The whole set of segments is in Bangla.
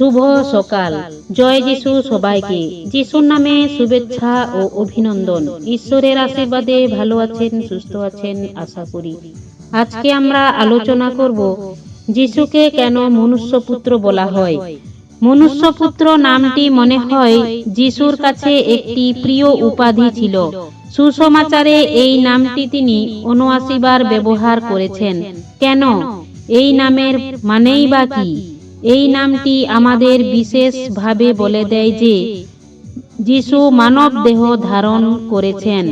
শুভ সকাল। জয় যিশু সবাইকে। যিশুর নামে শুভেচ্ছা ও অভিনন্দন। ঈশ্বরের আশীর্বাদে ভালো আছেন, সুস্থ আছেন, আশা করি। আজকে আমরা আলোচনা করব যিশুকে কেন মনুষ্যপুত্র বলা হয়। মনুষ্যপুত্র নামটি মনে হয় যিশুর কাছে একটি প্রিয় উপাধি ছিল। সুসমাচারে এই নামটি তিনি উনআশি ব্যবহার করেছেন। কেন? এই নামের মানেই বা কি? এই নামটি আমাদের বিশেষভাবে বলে দেয় যে যিশু মানব দেহ ধারণ করেছেন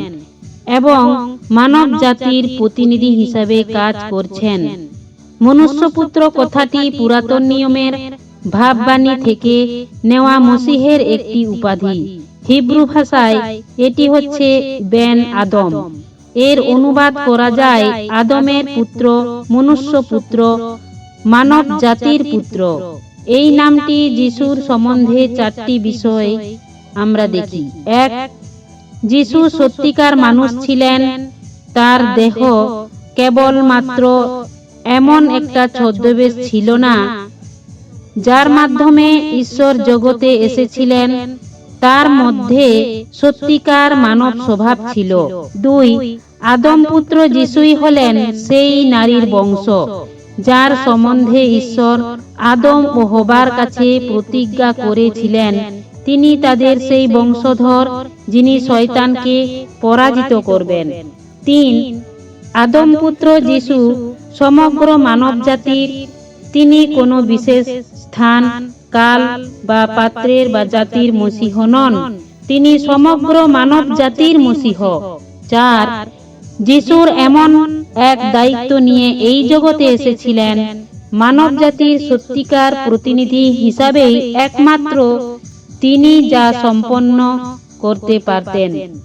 এবং মানব জাতির প্রতিনিধি হিসাবে কাজ করছেন। মনুষ্যপুত্র কথাটি পুরাতন নিয়মের ভাববাণী থেকে নেওয়া মসিহের একটি উপাধি। হিব্রু ভাষায় এটি হচ্ছে বেন আদম। এর অনুবাদ করা যায় আদমের পুত্র, মনুষ্যপুত্র মানব জাতির পুত্র। এই নামটি যিশুর সম্বন্ধে চারটি বিষয় আমরা দেখি। এক যিশু সত্যিকার মানুষ ছিলেন। তার দেহ কেবলমাত্র এমন একটা ছদ্মবেশ ছিল না। যার মাধ্যমে ঈশ্বর জগতে এসেছিলেন। তার মধ্যে সত্যিকার মানব স্বভাব ছিল। দুই আদম পুত্র যিশুই হলেন সেই নারীর বংশ। যার সম্বন্ধে ঈশ্বর আদম ও হবার কাছে প্রতিজ্ঞা করেছিলেন। তিনি তাদের সেই বংশধর যিনি শয়তানকে পরাজিত করবেন। তিন, আদম পুত্র যিশু সমগ্র মানব জাতির তিনি কোনো বিশেষ স্থান, কাল বা পাত্রের বা জাতির মসিহ নন। তিনি সমগ্র মানব জাতির মসিহ। চার, যিশুর এমন এক দায়িত্ব নিয়ে এই জগতে এসেছিলেন। মানব জাতির সত্যিকার প্রতিনিধি হিসাবেই একমাত্র তিনি যা সম্পন্ন করতে পারতেন।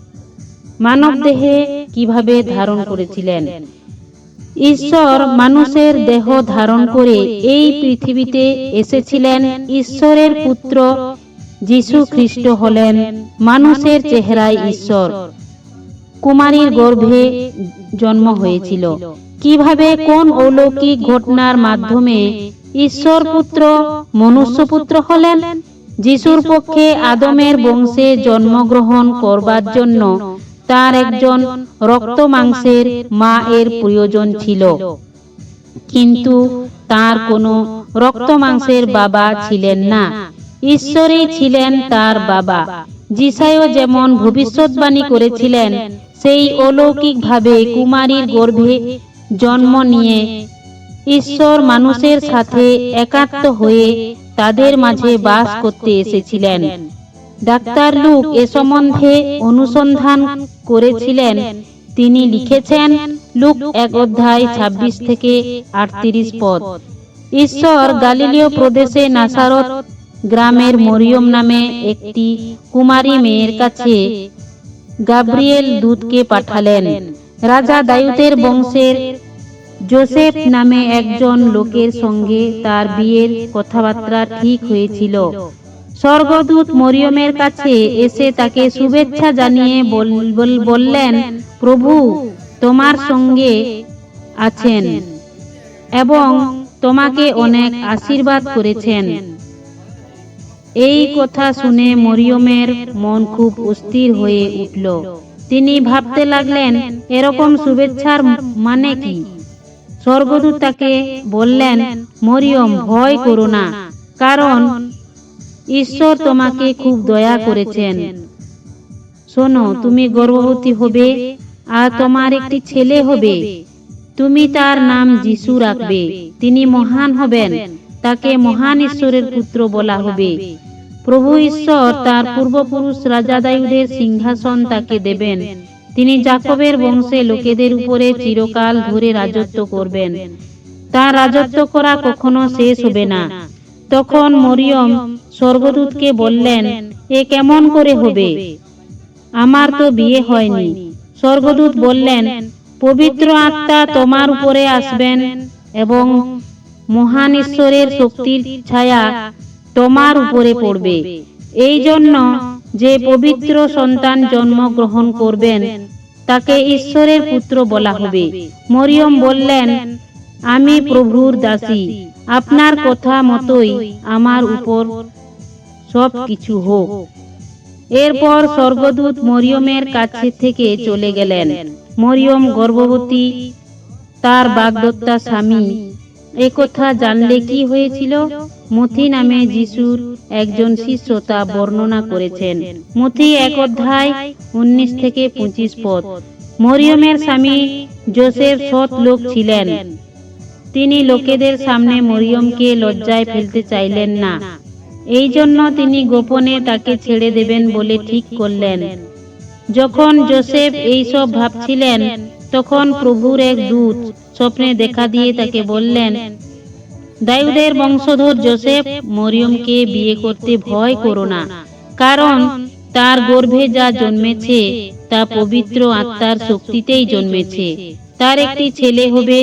মানব দেহে কীভাবে ধারণ করেছিলেন? ঈশ্বর মানুষের দেহ ধারণ করে এই পৃথিবীতে এসেছিলেন ঈশ্বরের পুত্র যিশু খ্রিস্ট হলেন। মানুষের চেহারায় ঈশ্বর। কুমারীর গর্ভে জন্ম হয়েছিল। কীভাবে কোন অলৌকিক ঘটনার মাধ্যমে ঈশ্বর পুত্র মনুষ্যপুত্র হলেন? যিশুর পক্ষে আদমের বংশে জন্মগ্রহণ করবার জন্য তার একজন রক্ত মাংসের মা এর প্রয়োজন ছিল। কিন্তু তার কোনো রক্ত মাংসের বাবা ছিলেন না। ঈশ্বরই ছিলেন তার বাবা। যিশায়ও যেমন ভবিষ্যৎবাণী করেছিলেন সেই অলৌকিকভাবে কুমারীর গর্ভে জন্ম নিয়ে ঈশ্বর মানুষের সাথে একাত্ম হয়ে তাদের মাঝে বাস করতে এসেছিলেন। ডাক্তার লুক এ সম্বন্ধে অনুসন্ধান করেছিলেন। তিনি লিখেছেন, লুক এক অধ্যায় ২৬ থেকে আটত্রিশ পদ। ঈশ্বর গালিলীয় প্রদেশে নাসারত গ্রামের মরিয়ম নামে একটি কুমারী মেয়ের কাছে গাব্রিয়েল দূতকে পাঠালেন। রাজা দায়ুতের বংশের জোসেফ নামে একজন লোকের সঙ্গে তার বিয়ের কথাবার্তা ঠিক হয়েছিল। স্বর্গদূত মরিয়মের কাছে এসে তাকে শুভেচ্ছা জানিয়ে বল- বল- বললেন, প্রভু, তোমার সঙ্গে আছেন এবং তোমাকে অনেক আশীর্বাদ করেছেন। এই কথা শুনে মরিয়মের মন খুব অস্থির হয়ে উঠল। তিনি ভাবতে লাগলেন, এরকম শুভেচ্ছার মানে কি? স্বর্গদূত তাকে বললেন, মরিয়ম, ভয় করো না, কারণ ঈশ্বর তোমাকে খুব দয়া করেছেন। শোনো, তুমি গর্ভবতী হবে আর তোমার একটি ছেলে হবে। তুমি তার নাম যিশু রাখবে। তিনি মহান হবেন। তাকে মহান ঈশ্বরের পুত্র বলা হবে। প্রভু ঈশ্বর তার পূর্বপুরুষ রাজা দায়ুদের সিংহাসন তাকে দেবেন। তিনি জাকবের বংশে লোকেদের উপরে চিরকাল ধরে রাজত্ব করবেন। তার রাজত্ব করা কখনো শেষ হবে না। তখন মরিয়ম স্বর্গদূতকে বললেন, এ কেমন করে হবে? আমার তো বিয়ে হয়নি। স্বর্গদূত বললেন, পবিত্র আত্মা তোমার উপরে আসবেন এবং মহান ঈশ্বরের শক্তির ছায়া তোমার উপরে পড়বে। এই জন্য যে পবিত্র সন্তান জন্মগ্রহণ করবেন, তাকে ঈশ্বরের পুত্র বলা হবে। মরিয়ম বললেন, আমি প্রভুর দাসী, আপনার কথা মতোই আমার উপর সব কিছু হোক। এরপর স্বর্গদূত মরিয়মের কাছে থেকে চলে গেলেন। মরিয়ম গর্ভবতী, তার বাগদত্তা স্বামী একথা জানলে কি হয়েছিল? মথি নামে যিশুর একজন শিষ্য তা বর্ণনা করেছেন। মথি এক অধ্যায় উনিশ থেকে পঁচিশ পদ। মরিয়মের স্বামী জোসেফ সৎ লোক ছিলেন। তিনি লোকেদের সামনে মরিয়মকে লজ্জায় ফেলতে চাইলেন না। এই জন্য তিনি গোপনে তাকে ছেড়ে দেবেন বলে ঠিক করলেন। যখন জোসেফ এইসব ভাবছিলেন, তখন প্রভুর এক দূত স্বপ্নে দেখা দিয়ে তাকে বললেন, দায়ুদের বংশধর জোসেফ মরিয়মকে বিয়ে করতে ভয় করো না, কারণ তার গর্ভে যা জন্মেছে তা পবিত্র আত্মার শক্তিতেই জন্মেছে। তার একটি ছেলে হবে,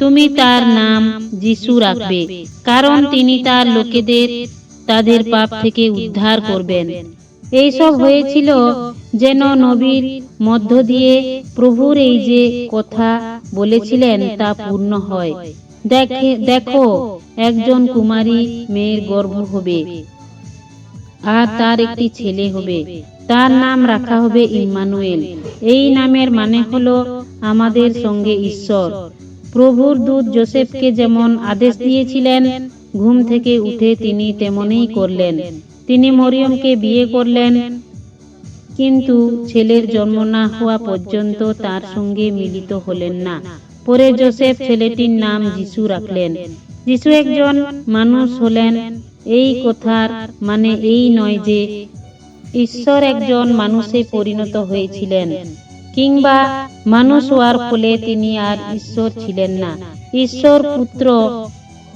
তুমি তার নাম যিশু রাখবে, কারণ তিনি তার লোকেদের, তাদের পাপ থেকে উদ্ধার করবেন। এইসব হয়েছিল যেন নবীর মধ্য দিয়ে প্রভুর এই যে কথা বলেছিলেন তা পূর্ণ হয়। দেখে দেখো, একজন কুমারী মেয়ের গর্ভ হবে আর তার একটি ছেলে হবে। তার নাম রাখা হবে ইম্মানুয়েল। এই নামের মানে হলো আমাদের সঙ্গে ঈশ্বর। প্রভুর দূত জোসেফকে যেমন আদেশ দিয়েছিলেন, ঘুম থেকে উঠে তিনি তেমনই করলেন। তিনি মরিয়মকে বিয়ে করলেন কিন্তু ছেলের জন্ম না হওয়া পর্যন্ত তার সঙ্গে মিলিত হলেন না। পরে জোসেফ ছেলেটির নাম যিশু রাখলেন। যিশু একজন মানুষ হলেন। এই কথার মানে এই নয় যে ঈশ্বর একজন মানুষে পরিণত হয়েছিলেন, কিংবা মানুষ হওয়ার ফলে তিনি আর ঈশ্বর ছিলেন না। ঈশ্বর পুত্র,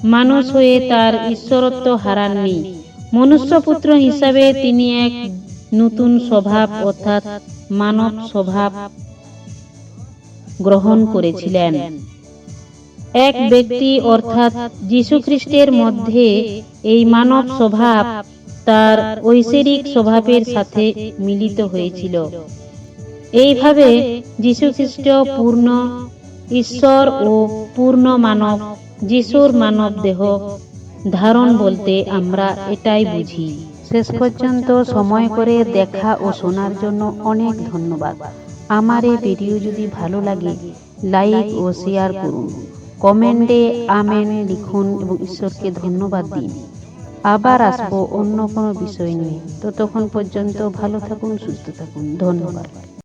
মানুষ হয়ে তার ঈশ্বরত্ব হারাননি। মনুষ্যপুত্র হিসাবে তিনি এক নতুন স্বভাব অর্থাৎ মানব স্বভাব গ্রহণ করেছিলেন। এক ব্যক্তি অর্থাৎ যীশুখ্রিস্টের মধ্যে এই মানব স্বভাব তার ঐশ্বরিক স্বভাবের সাথে মিলিত হয়েছিল। এইভাবে যীশুখ্রিস্ট পূর্ণ ঈশ্বর ও পূর্ণ মানব যিশুর মানব দেহ ধারণ বলতে আমরা এটাই বুঝি। শেষ পর্যন্ত সময় করে দেখা ও শোনার জন্য অনেক ধন্যবাদ। আমার এই ভিডিও যদি ভালো লাগে, লাইক ও শেয়ার করুন। কমেন্টে আমেন লিখুন এবং ঈশ্বরকে ধন্যবাদ দিন। আবার আসব অন্য কোনো বিষয় নিয়ে। ততক্ষণ পর্যন্ত ভালো থাকুন, সুস্থ থাকুন। ধন্যবাদ।